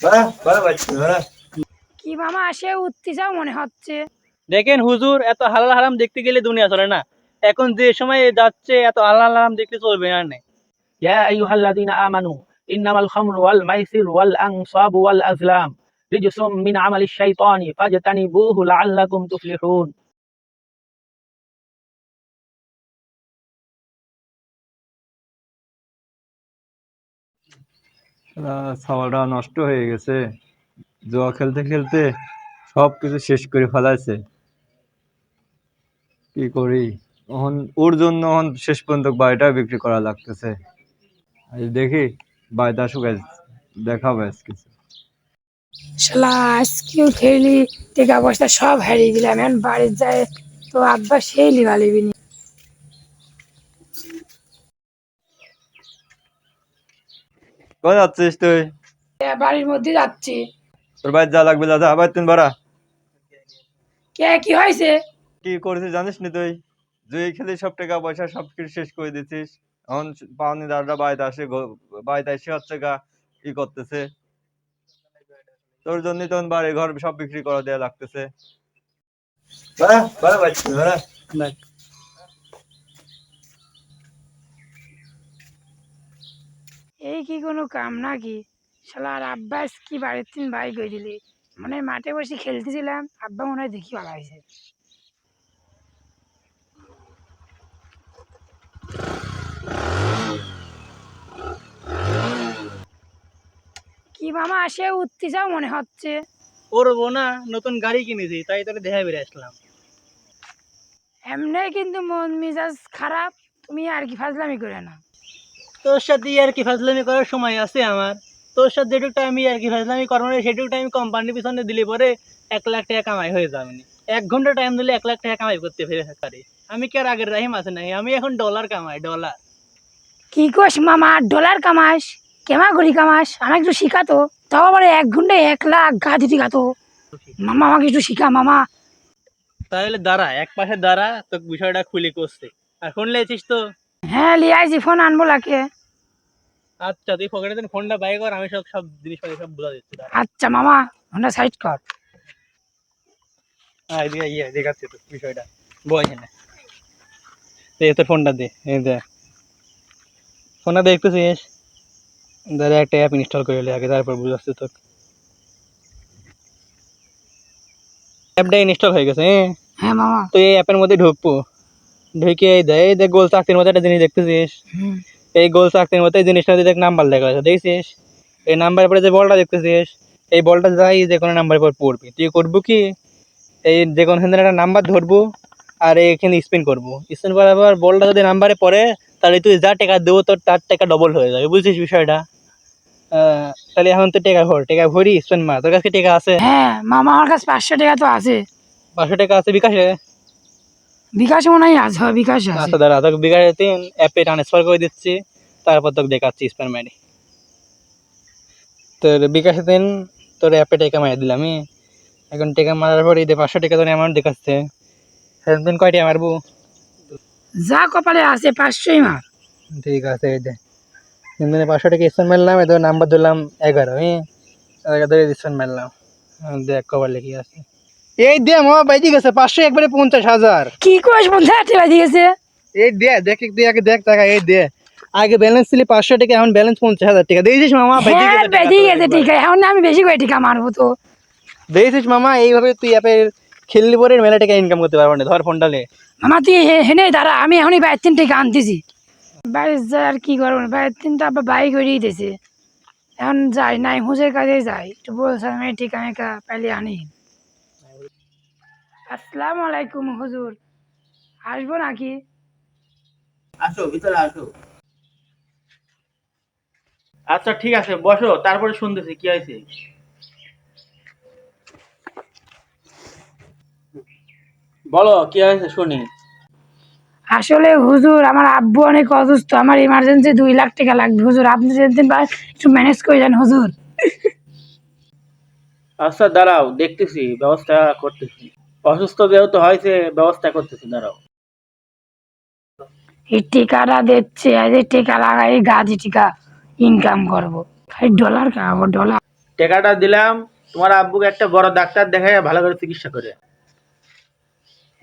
হ্যাঁ, হ্যাঁ হ্যাঁ। দেখেন হুজুর এত হালাল হারাম দেখতে গেলে দুনিয়া চলে না। এখন যে সময় যাচ্ছে এত হালাল হারাম দেখতে চলবে না নেই। আমানু ইন্নামাল ওয়াল মাইসির ওয়াল ওয়াল আজলাম। রিজসুম মিন আমালিশ শাইতানি ফাজতানিবুহু লাআল্লাকুম তুফলিহুন। নষ্ট হয়ে গেছে। জুয়া খেলতে খেলতে সব কিছু শেষ করে ফেলাইছে। কি করি? এখন ওর জন্য এখন শেষ পর্যন্ত বাড়িটা বিক্রি করা লাগতেছে। দেখি, বাড়িতে আসুক দেখাবো কিছু শালা আজকেও খেলি, টাকা পয়সা সব হারিয়ে দিলাম। এখন বাড়ির যায় তো আব্বা সেই লিবা লিবি নি। কোথায় যাচ্ছিস তুই? বাড়ির মধ্যে যাচ্ছি। তোর বাড়ি যা লাগবে যা যা আবার তিন বাড়া কে কি হয়েছে? কি করেছিস জানিস নি তুই? জুই খেলি সব টাকা পয়সা সব কিছু শেষ করে দিছিস এখন পাওনি দাদা বাড়িতে আসে বাড়িতে এসে হচ্ছে গা ই করতেছে। তোর জন্য তখন বাড়ি ঘর সব বিক্রি করে দেয়া লাগতেছে। বাহ বাহ বাচ্চা এই কি কোনো কাম নাকি? শালা আর আব্বা কি বাড়ির তিন ভাই গই দিলি। মনে মাঠে বসে খেলতেছিলাম আব্বা মনে হয় দেখি ভালো হয়েছে। কি মামা আসে উঠতে যাও মনে হচ্ছে। ওর বোনা নতুন গাড়ি কিনেছি তাই তোকে দেখা বেরিয়ে আসলাম। এমনি কিন্তু মন মেজাজ খারাপ তুমি আর কি ফাজলামি করে না তোর সাথে আর কি ফাজলামি করার সময় আছে আমার। তোর সাথে যেটুকু আমি আর কি ফাজলামি করব না সেটুকু টাইম কোম্পানির পিছনে দিলে পরে এক লাখ টাকা কামাই হয়ে যাবে এক ঘণ্টা টাইম দিলে এক লাখ টাকা কামাই করতে ফেরে পারি আমি কি আর আগের রাহিম আছে নাই আমি এখন ডলার কামাই ডলার কি কোস মামা ডলার কামাস কেমা করি কামাস আমাকে একটু শিখাতো তাও আবার এক ঘন্টায় এক লাখ গাদি টিকাতো মামা আমাকে একটু শিখা মামা। তাহলে দাঁড়া এক পাশে দাঁড়া তো বিষয়টা খুলে করছে। আর লেছিস তো? হ্যাঁ লিয়াইছি ফোন আনব লাকে। আচ্ছা তুই পকেটে দিন ফোনটা বাই কর আমি সব সব জিনিসপাতি সব বুঝা দিচ্ছি আচ্ছা মামা ফোনটা সাইড কর। এদিকে ইয়ে দেখাচ্ছি তো বিষয়টা। বয় এখানে। এই তোর ফোনটা দে এই দে ফোনটা দেখতেছিস দাঁড়া একটা অ্যাপ ইনস্টল করে লে আগে তারপর বুঝাচ্ছি তোর। অ্যাপটা ইনস্টল হয়ে গেছে হ্যাঁ? হ্যাঁ মামা। তো এই অ্যাপের মধ্যে ঢুকবো। ঢুকে এই দেয় এই দেখ গোল চাকরির মতো একটা জিনিস দেখতেছিস। এই গোল চাকরির মতো এই জিনিসটা দেখ নাম্বার লেখা আছে দেখছিস? এই নাম্বারের পরে যে বলটা দেখতেছিস এই বলটা যাই যে কোনো নাম্বারের পর পড়বি। তুই করব কি? এই যে কোনো হিন্দু একটা নাম্বার ধরবো আর এখানে স্পিন করব। স্পিন করার পর বলটা যদি নাম্বারে পড়ে তাহলে তুই যা টাকা দেবো তোর তার টাকা ডবল হয়ে যাবে। বুঝছিস বিষয়টা? তাহলে এখন তো টাকা ভর টাকা ভরি স্পিন মার। তোর কাছে টাকা আছে? হ্যাঁ মামা আমার কাছে পাঁচশো টাকা তো আছে। পাঁচশো টাকা আছে বিকাশে? বিকাশে মনে হয় আছে হ্যাঁ, বিকাশে আছে। আচ্ছা দাঁড়া তোকে বিকাশে তিন অ্যাপে ট্রান্সফার করে দিচ্ছি তারপর তোকে দেখাচ্ছি স্প্যান মারি তোর বিকাশে দিন তোর অ্যাপে টাকা মারি দিলাম আমি এখন টাকা মারার পর এই যে পাঁচশো টাকা তোর অ্যামাউন্ট দেখাচ্ছে। সেদিন কয়টা মারবো? যা কপালে আছে পাঁচশোই মার। ঠিক আছে এই যে। তিন দিনে পাঁচশো টাকা স্প্যান মারলাম এদের নাম্বার দিলাম এগারো হ্যাঁ এগারো স্প্যান মারলাম। দেখ কবার লেগে আছে। এই দে মামা বাইজি গেছে পাঁচশো একবারে পঞ্চাশ হাজার। কি কোস পঞ্চাশ টাকা দিয়েছে এই দে দেখ একটু আগে দেখ টাকা এই দে। আগে ব্যালেন্স ছিল পাঁচশো টাকা এখন ব্যালেন্স পঞ্চাশ হাজার টাকা। দিয়েছিস মামা বেঁচে হ্যাঁ গেছে গেছে। ঠিক আছে এখন আমি বেশি করে টিকা মারবো তো। দিয়েছিস মামা এইভাবে তুই অ্যাপে খেললি পরে মেলা টাকা ইনকাম করতে পারব না ধর ফোনটা লে মামা তুই হেনে দাঁড়া আমি এখনই বাইর তিন টাকা আনতেছি। বাইরে যাই আর কি করব বাইর তিন তো আবার বাইক করিয়ে দিয়েছে। এখন যাই নাই হুজের কাছে যাই। একটু বলছে আমি টিকা মেকা পাইলে আনি। আসসালামু আলাইকুম হুজুর। আসব নাকি? আসো ভিতরে আসো। আচ্ছা ঠিক আছে বসো তারপরে শুনতেছি কি হয়েছে? বলো কি হয়েছে শুনি। আসলে হুজুর আমার আব্বু অনেক অসুস্থ আমার ইমার্জেন্সি দুই লাখ টাকা লাগবে। হুজুর আপনি যেদিন পারেন একটু ম্যানেজ করে যান হুজুর। আচ্ছা দাঁড়াও দেখতেছি ব্যবস্থা করতেছি। অসুস্থ যেহেতু হয়েছে ব্যবস্থা করতেছি দাঁড়াও। এই টিকাটা দিচ্ছে এই টিকা লাগাই টিকা ইনকাম করব। খালি ডলার খাব ডলার টাকাটা দিলাম তোমার আব্বুকে একটা বড় ডাক্তার দেখায় ভালো করে চিকিৎসা করে।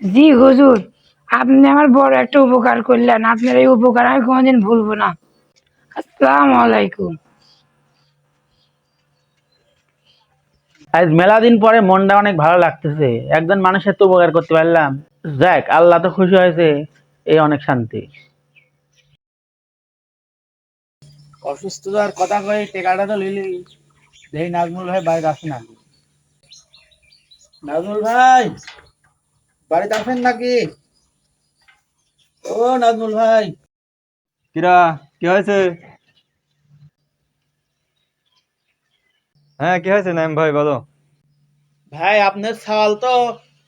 জি হুজুর আপনি আমার বড় একটা উপকার করলেন আপনার এই উপকার আমি কোনোদিন ভুলবো না। আসসালামু আলাইকুম। আজ মেলা দিন পরে মনটা অনেক ভালো লাগতেছে। একজন মানুষের তো উপকার করতে পারলাম। যাক আল্লাহ তো খুশি হয়েছে এই অনেক শান্তি। অসুস্থতার কথা কয়ে টেকাটা তো লিলি দেখি নাজমুল ভাই বাড়িতে আসে না। নাজমুল ভাই বাড়িতে আসেন নাকি? ও নাজমুল ভাই। কিরা কি হয়েছে? হ্যাঁ কি হয়েছে নাইম ভাই বলো। ভাই আপনার সওয়াল তো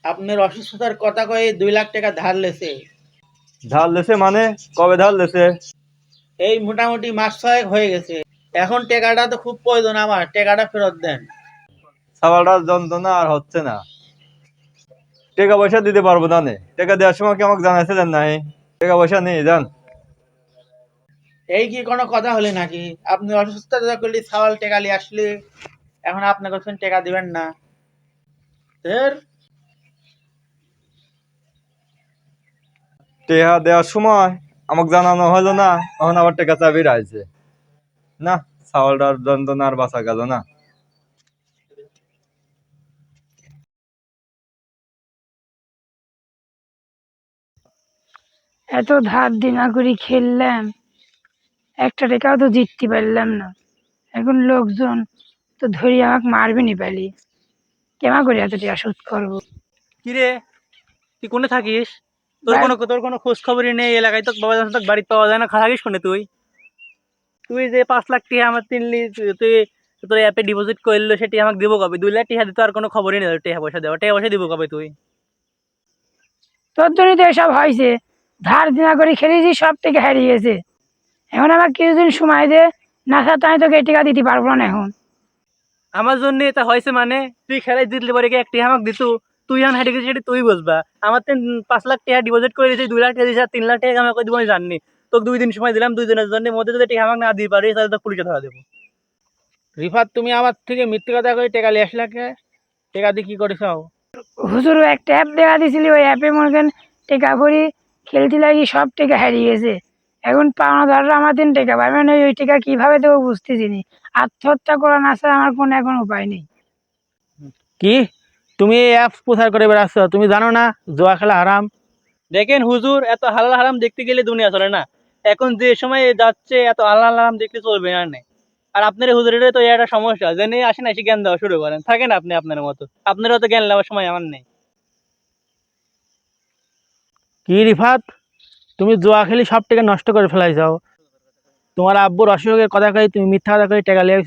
আপনার অসুস্থতার কথা কয়ে দুই লাখ টাকা ধার লেছে। ধার লেছে মানে? কবে ধার লেছে? এই মোটামুটি মাস ছয়েক হয়ে গেছে। এখন টাকাটা তো খুব প্রয়োজন আমার টাকাটা ফেরত দেন। সাবালটার যন্ত্রণা আর হচ্ছে না। টাকা পয়সা দিতে পারব না টাকা দেওয়ার সময় কি আমাকে জানাইছিলেন নাই? টাকা পয়সা নেই জান এই কি কোনো কথা হলে নাকি? আপনি অসুস্থতা করলে সওয়াল টাকা নিয়ে আসলে এখন আপনি করছেন টাকা দিবেন না। ধের, টেহা দেওয়ার সময় আমাকে জানানো হলো না তখন আবার টাকা চাবি রাইছে। না সাওয়ালটার যন্ত্রণা আর বাঁচা গেল না। এত ধার দিনা করে খেললাম একটা টাকাও তো জিততে পারলাম না। এখন লোকজন তো ধরি আমাকে মারবে নি পালি। কেমন করে এত টাকা শোধ করব? কি রে তুই কোনে থাকিস? তোর কোনো তোর কোনো খোঁজ খবরই নেই এলাকায় তো বাবা তো বাড়িতে পাওয়া যায় না থাকিস কোনে তুই। তুই যে পাঁচ লাখ টাকা আমার তিনলি তুই- তোর অ্যাপে ডিপোজিট করল সেটি আমাকে দিব কবে? দুই লাখ টাকা দিতে আর কোনো খবরই নেই টাকা পয়সা দেওয়া। টাকা পয়সা দিব কবে তুই? তোর জন্যই তো এসব হয়েছে। ধার দিনা করে খেলেছি সব থেকে হারিয়ে গেছে এখন আমার কিছুদিন সময় দে না সাথে আমি তোকে এই টাকা দিতে পারব না এখন। আমার জন্য এটা হয়েছে মানে তুই খেলায় জিতলে পরে কি একটি আমাকে দিতু? তুই এখন হেঁটে গেছিস সেটা তুই বুঝবা। আমার তো পাঁচ লাখ টাকা ডিপোজিট করে দিয়েছিস দুই লাখ টাকা দিয়েছিস আর তিন লাখ টাকা আমাকে দিব আমি জানি তোকে দুই দিন সময় দিলাম দুই দিনের জন্য মধ্যে যদি টাকা আমাকে না দিতে পারিস তাহলে তো পুলিশে ধরা দেবো। রিফাত তুমি আমার থেকে মিথ্যে কথা কয়ে টাকা আসলে কে? টাকা দিয়ে কি করেছ হুজুর একটা অ্যাপ দেখা দিছিলি ওই অ্যাপে মনে করেন টেকা করি খেলতে লাগি সব টেকা হারিয়ে গেছে। এখন পাওনা পাওনাদাররা আমার দিন টাকা পাবে না ওই টাকা কীভাবে দেবো বুঝতেছি নি। আত্মহত্যা করা না ছাড়া আমার কোনো এখন উপায় নেই। কি? তুমি এই অ্যাপস প্রচার করে বেড়াচ্ছ তুমি জানো না জোয়া খেলা হারাম? দেখেন হুজুর এত হালাল হারাম দেখতে গেলে দুনিয়া চলে না। এখন যে সময় যাচ্ছে এত হালাল হারাম দেখতে চলবে না নে। আর আপনার এই হুজুরের তো একটা সমস্যা জেনে আসেন এসে জ্ঞান দেওয়া শুরু করেন। থাকেন আপনি আপনার মতো। আপনারও তো জ্ঞান নেওয়ার সময় আমার নেই। কি রিফাত? তুমি জোয়া খেলি সব টাকা নষ্ট করে ফেলাই যাও। তোমার আব্বুর অসুখের কথা কয়ে তুমি মিথ্যা কথা কয়ে টাকা লিয়ে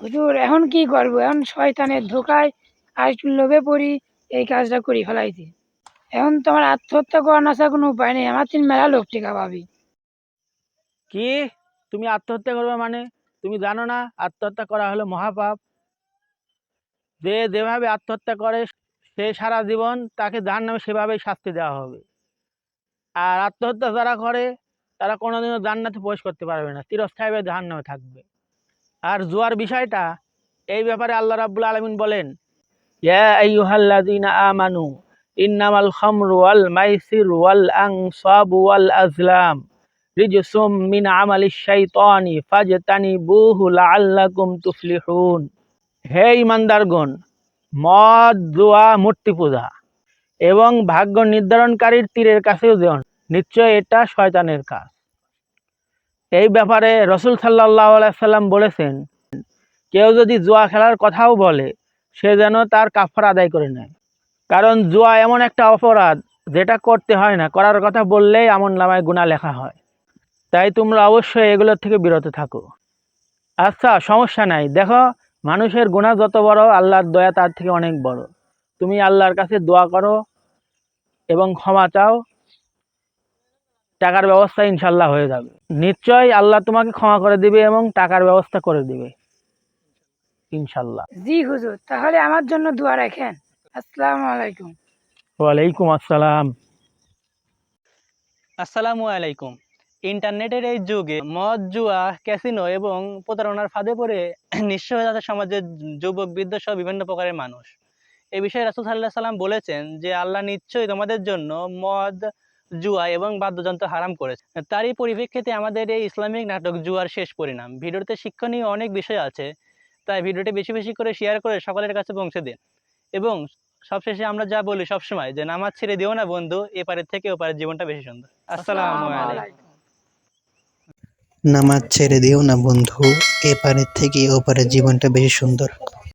হুজুর এখন কি করব? এখন শয়তানের ধোকায় আর একটু লোভে পড়ি এই কাজটা করি ফেলাইছি। এখন তোমার আত্মহত্যা করার না কোনো উপায় নেই আমার তিন মেলা লোক টেকা পাবি। কি? তুমি আত্মহত্যা করবে মানে? তুমি জানো না আত্মহত্যা করা হলো মহাপাপ। যে যেভাবে আত্মহত্যা করে সে সারা জীবন তাকে যার নামে সেভাবেই শাস্তি দেওয়া হবে। আর আত্মহত্যা যারা করে তারা কোনোদিনও জান্নাতে প্রবেশ করতে পারবে না, চিরস্থায়ীভাবে জাহান নামে থাকবে আর জুয়ার বিষয়টা, এই ব্যাপারে আল্লাহ রাব্বুল আলামিন বলেন আমানু, ইন্নামাল খামরু ওয়াল মাইসির ওয়াল আনসাবু ওয়াল আজলাম, রিজসুম মিন আমালি শাইতানি ফাজতানিবুহু লাআল্লাকুম তুফলিহুন হে ইমানদারগণ মদ, জুয়া মূর্তি পূজা এবং ভাগ্য নির্ধারণকারীর তীরের কাছেও যেও। নিশ্চয় এটা শয়তানের কাজ। এই ব্যাপারে রসুল সাল্লাহ সাল্লাম বলেছেন, কেউ যদি জুয়া খেলার কথাও বলে, সে যেন তার কাফার আদায় করে নেয়। কারণ জুয়া এমন একটা অপরাধ, যেটা করতে হয় না, করার কথা বললেই আমন নামায় গুণা লেখা হয়। তাই তোমরা অবশ্যই এগুলোর থেকে বিরত থাকো। আচ্ছা সমস্যা নাই। দেখো, মানুষের গুণা যত বড়, আল্লাহর দয়া তার থেকে অনেক বড়। তুমি আল্লাহর কাছে দোয়া করো এবং ক্ষমা চাও টাকার ব্যবস্থা ইনশাল্লাহ হয়ে যাবে। নিশ্চয়ই আল্লাহ তোমাকে ক্ষমা করে দিবে এবং টাকার ব্যবস্থা করে দিবে। ইনশাল্লাহ জি হুজুর তাহলে আমার জন্য দোয়া রাখেন। আসসালামু আলাইকুম। ওয়ালাইকুম আসসালাম। আসসালামু আলাইকুম। ইন্টারনেটের এই যুগে মদ জুয়া ক্যাসিনো এবং প্রতারণার ফাঁদে পড়ে নিঃস্ব হয়ে যাচ্ছে সমাজের যুবক বৃদ্ধ সহ বিভিন্ন প্রকারের মানুষ। এই বিষয়ে রাসুল সাল্লাহ সাল্লাম বলেছেন যে আল্লাহ নিশ্চয়ই তোমাদের জন্য মদ জুয়া এবং বাদ্যযন্ত্র হারাম করেছে। তারই পরিপ্রেক্ষিতে আমাদের এই ইসলামিক নাটক জুয়ার শেষ পরিণাম। ভিডিওতে শিক্ষণীয় অনেক বিষয় আছে তাই ভিডিওটি বেশি বেশি করে শেয়ার করে সকলের কাছে পৌঁছে দিন। এবং সবশেষে আমরা যা বলি সবসময় যে নামাজ ছেড়ে দিও না বন্ধু এপারের থেকে ওপারের জীবনটা বেশি সুন্দর। আসসালামু আলাইকুম। নামাজ ছেড়ে দিও না বন্ধু এপারের থেকে ওপারের জীবনটা বেশি সুন্দর।